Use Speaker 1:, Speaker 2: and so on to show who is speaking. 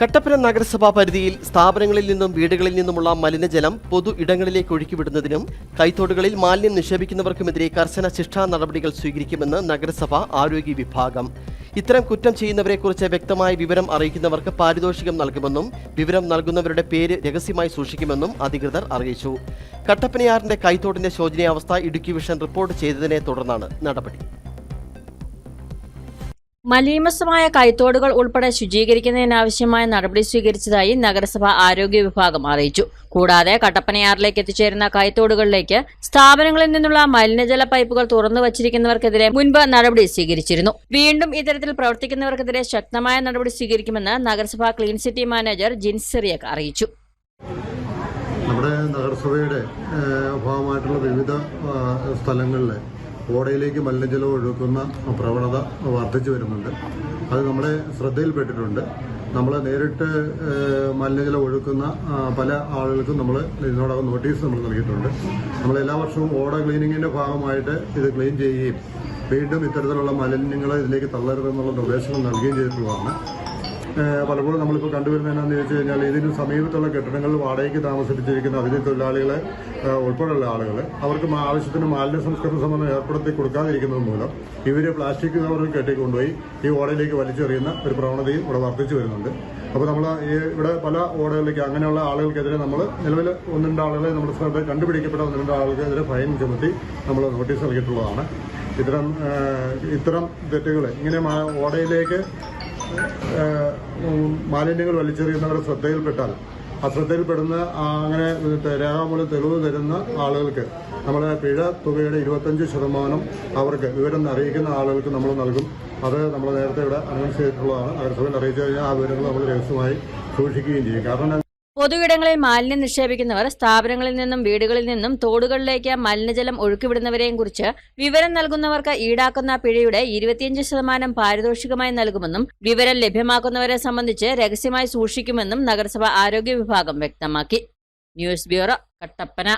Speaker 1: കട്ടപ്പന നഗരസഭാ പരിധിയിൽ സ്ഥാപനങ്ങളിൽ നിന്നും വീടുകളിൽ നിന്നുമുള്ള മലിനജലം പൊതു ഇടങ്ങളിലേക്ക് ഒഴുക്കിവിടുന്നതിനും കൈത്തോടുകളിൽ മാലിന്യം നിക്ഷേപിക്കുന്നവർക്കുമെതിരെ കർശന ശിക്ഷാ നടപടികൾ സ്വീകരിക്കുമെന്ന് നഗരസഭ ആരോഗ്യ വിഭാഗം. ഇത്തരം കുറ്റം ചെയ്യുന്നവരെക്കുറിച്ച് വ്യക്തമായ വിവരം അറിയിക്കുന്നവർക്ക് പാരിതോഷികം നൽകുമെന്നും വിവരം നൽകുന്നവരുടെ പേര് രഹസ്യമായി സൂക്ഷിക്കുമെന്നും അധികൃതർ അറിയിച്ചു. കട്ടപ്പനയാറിന്റെ കൈത്തോടിന്റെ ശോചനീയാവസ്ഥ ഇടുക്കി വിഷൻ റിപ്പോർട്ട് ചെയ്തതിനെ തുടർന്നാണ് നടപടി.
Speaker 2: മലീമസമായ കൈത്തോടുകൾ ഉൾപ്പെടെ ശുചീകരിക്കുന്നതിനാവശ്യമായ നടപടി സ്വീകരിച്ചതായി നഗരസഭ ആരോഗ്യ വിഭാഗം അറിയിച്ചു. കൂടാതെ കട്ടപ്പനയാറിലേക്ക് എത്തിച്ചേരുന്ന കൈത്തോടുകളിലേക്ക് സ്ഥാപനങ്ങളിൽ നിന്നുള്ള മലിനജല പൈപ്പുകൾ തുറന്നു വച്ചിരിക്കുന്നവർക്കെതിരെ മുൻപ് നടപടി സ്വീകരിച്ചിരുന്നു. വീണ്ടും ഇത്തരത്തിൽ പ്രവർത്തിക്കുന്നവർക്കെതിരെ ശക്തമായ നടപടി സ്വീകരിക്കുമെന്ന് നഗരസഭ clean city manager Jins Cyriac അറിയിച്ചു.
Speaker 3: നമ്മുടെ നഗരസഭയുടെ ഭാഗമായിട്ടുള്ള വിവിധ സ്ഥലങ്ങളിലെ ഓടയിലേക്ക് മലിനജലം ഒഴുക്കുന്ന പ്രവണത വർദ്ധിച്ചു വരുന്നുണ്ട്. അത് നമ്മളെ ശ്രദ്ധയിൽപ്പെട്ടിട്ടുണ്ട്. നമ്മൾ നേരിട്ട് മലിനജലം ഒഴുക്കുന്ന പല ആളുകൾക്കും നമ്മൾ ഇതിനോടകം നോട്ടീസ് നമ്മൾ നൽകിയിട്ടുണ്ട്. നമ്മൾ എല്ലാ വർഷവും ഓട ക്ലീനിങ്ങിന്റെ ഭാഗമായിട്ട് ഇത് ക്ലീൻ ചെയ്യുകയും വീണ്ടും ഇത്തരത്തിലുള്ള മലിനങ്ങൾ ഇതിലേക്ക് തള്ളരുതെന്നുള്ള നിർദ്ദേശങ്ങൾ നൽകുകയും ചെയ്തിട്ടുള്ളതാണ്. പലപ്പോഴും നമ്മളിപ്പോൾ കണ്ടുവരുന്നത് എന്താണെന്ന് ചോദിച്ചു കഴിഞ്ഞാൽ ഇതിന് സമീപത്തുള്ള കെട്ടിടങ്ങളിൽ വാടകയ്ക്ക് താമസിച്ചിരിക്കുന്ന അതിഥി തൊഴിലാളികളെ ഉൾപ്പെടെയുള്ള ആളുകൾ അവർക്ക് ആവശ്യത്തിന് മാലിന്യ സംസ്കരണ സംബന്ധം ഏർപ്പെടുത്തി കൊടുക്കാതിരിക്കുന്നത് മൂലം ഇവർ പ്ലാസ്റ്റിക് കവറിൽ കെട്ടിക്കൊണ്ടുപോയി ഈ ഓടയിലേക്ക് വലിച്ചെറിയുന്ന ഒരു പ്രവണതയും ഇവിടെ വർദ്ധിച്ചു വരുന്നുണ്ട്. അപ്പോൾ നമ്മൾ ഈ ഇവിടെ പല ഓടകളിലേക്ക് അങ്ങനെയുള്ള ആളുകൾക്കെതിരെ നമ്മൾ നിലവിൽ ഒന്ന് രണ്ട് ആളുകളെ നമ്മുടെ സ്ഥലത്ത് കണ്ടുപിടിക്കപ്പെട്ട ഒന്ന് രണ്ട് ആളുകൾക്കെതിരെ ഫൈൻ ചുമത്തി നമ്മൾ നോട്ടീസ് നൽകിയിട്ടുള്ളതാണ്. ഇത്തരം ഇത്തരം തെറ്റുകൾ ഇങ്ങനെ ഓടയിലേക്ക് മാലിന്യങ്ങൾ വലിച്ചെറിയുന്നവരുടെ ശ്രദ്ധയിൽപ്പെട്ടാൽ ആ ശ്രദ്ധയിൽപ്പെടുന്ന അങ്ങനെ രേഖാമൂലം തെളിവ് തരുന്ന ആളുകൾക്ക് നമ്മൾ പിഴ തുകയുടെ ഇരുപത്തഞ്ച് ശതമാനം അവർക്ക് വിവരം അറിയിക്കുന്ന ആളുകൾക്ക് നമ്മൾ നൽകും. അത് നമ്മൾ നേരത്തെ ഇവിടെ അനൗൺസ് ചെയ്തിട്ടുള്ളതാണ്. നഗരസഭയിൽ അറിയിച്ചു കഴിഞ്ഞാൽ ആ വിവരങ്ങൾ നമ്മൾ രഹസ്യമായി സൂക്ഷിക്കുകയും ചെയ്യും. കാരണം
Speaker 2: പൊതുയിടങ്ങളിൽ മാലിന്യം നിക്ഷേപിക്കുന്നവർ സ്ഥാപനങ്ങളിൽ നിന്നും വീടുകളിൽ നിന്നും തോടുകളിലേക്ക് മലിനജലം ഒഴുക്കിവിടുന്നവരെയും കുറിച്ച് വിവരം നൽകുന്നവർക്ക് ഈടാക്കുന്ന പിഴയുടെ ഇരുപത്തിയഞ്ച് ശതമാനം പാരിതോഷികമായി നൽകുമെന്നും വിവരം ലഭ്യമാക്കുന്നവരെ സംബന്ധിച്ച് രഹസ്യമായി സൂക്ഷിക്കുമെന്നും നഗരസഭ ആരോഗ്യ വിഭാഗം വ്യക്തമാക്കി. News bureau Kattappana.